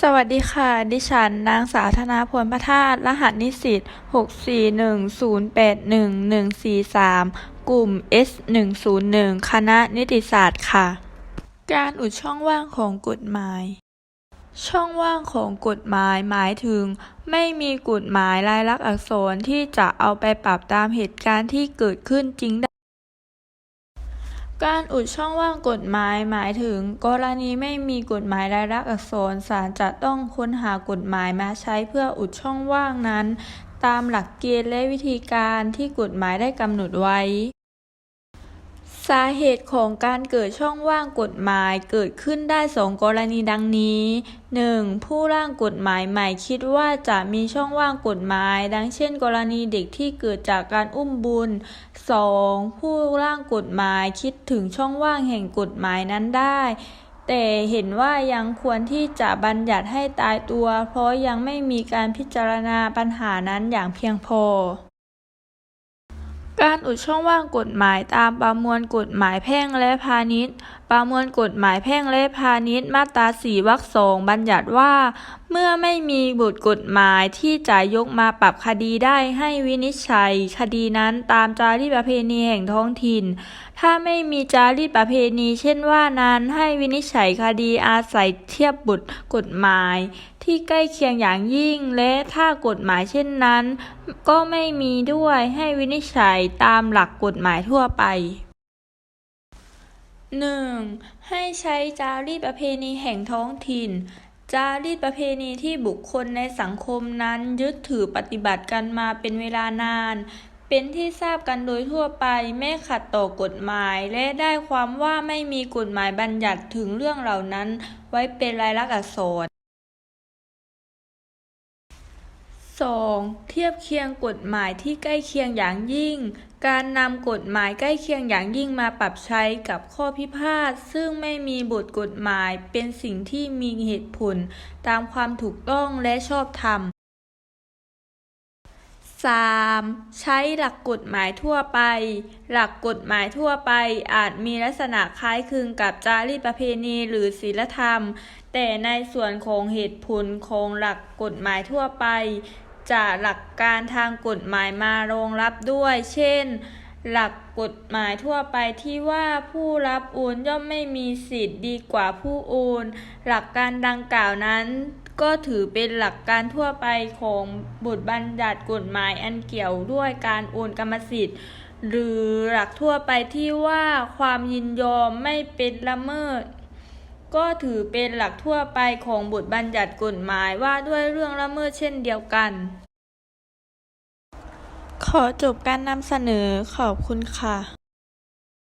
สวัสดีค่ะ ดิฉันนางสาวธนาพลพระธาตุรหัสนิสิต641081143 กลุ่ม S101 คณะนิติศาสตร์ค่ะ การอุดช่องว่างของกฎหมาย ช่องว่างของกฎหมายหมายถึง ไม่มีกฎหมายลายลักษณ์อักษรที่จะเอาไปปรับตามเหตุการณ์ที่เกิดขึ้นจริงได้ การอุดช่องว่างกฎหมายหมายถึง กรณีไม่มีกฎหมายรายลักษณ์อักษรศาลจะต้องค้นหากฎหมายมาใช้เพื่ออุดช่องว่างนั้น ตามหลักเกณฑ์และวิธีการที่กฎหมายได้กำหนดไว้าเหตุของการเกิดช่องว่างกฎหมายเกิดขึ้นได้สองกรณีดังนี้ 1. ผู้ร่างกฎหมายใหม่คิดว่าจะมีช่องว่างกฎหมาย ดังเช่น กรณีเด็กที่เกิดจากการอุ้มบุญ 2. ผู้ร่างกฎหมายคิดถึงช่องว่างแห่งกฎหมายนั้นได้ แต่เห็นว่ายังควรที่จะบัญญัติให้ตายตัว เพราะยังไม่มีการพิจารณาปัญหานั้นอย่างเพียงพอ การอุดช่องว่างกฎหมายตามประมวลกฎหมายแพ่งและพาณิชย์ ประมวลกฎหมายแพ่งและพาณิชย์มาตราสีวรรคสองบัญญัติว่า เมื่อไม่มีบทกฎหมายที่จะยกมาปรับคดีได้ให้วินิจฉัย คดีนั้นตามจารีตประเพณีแห่งท้องถิ่น ถ้าไม่มีจารีตประเพณีเช่นว่านั้นให้วินิจฉัยคดีอาศัยเทียบบทกฎหมาย ที่ใกล้เคียงอย่างยิ่ง และถ้ากฎหมายเช่นนั้น ก็ไม่มีด้วยให้วินิจฉัยตามหลักกฎหมายทั่วไป 1. ให้ใช้จารีตประเพณีแห่งท้องถิ่น จารีตประเพณีที่บุคคลในสังคมนั้นยึดถือปฏิบัติกันมาเป็นเวลานาน เป็นที่ทราบกันโดยทั่วไปไม่ขัดต่อกฎหมาย และได้ความว่าไม่มีกฎหมายบัญญัติถึงเรื่องเหล่านั้น ไว้เป็นลายลักษณ์อักษร 2. เทียบเคียงกฎหมายที่ใกล้เคียงอย่างยิ่ง การนำกฎหมายใกล้เคียงอย่างยิ่งมาปรับใช้กับข้อพิพาทซึ่งไม่มีบทกฎหมายเป็นสิ่งที่มีเหตุผล ตามความถูกต้องและชอบธรรม 3. ใช้หลักกฎหมายทั่วไป หลักกฎหมายทั่วไป อาจมีลักษณะคล้ายคลึงกับจารีตประเพณีหรือศีลธรรม แต่ในส่วนของเหตุผลของหลักกฎหมายทั่วไป จะหลักการทางกฎหมายมารองรับด้วย เช่น หลักกฎหมายทั่วไปที่ว่าผู้รับโอนย่อมไม่มีสิทธิ์ดีกว่าผู้โอน หลักการดังกล่าวนั้น ก็ถือเป็นหลักการทั่วไปของบทบัญญัติกฎหมายอันเกี่ยวด้วยการโอนกรรมสิทธิ์ หรือหลักทั่วไปที่ว่าความยินยอมไม่เป็นละเมิด ก็ถือเป็นหลักทั่วไปของบทบัญญัติกฎหมายว่าด้วยเรื่องละเมิดเช่นเดียวกัน ขอจบการนำเสนอ ขอบคุณค่ะ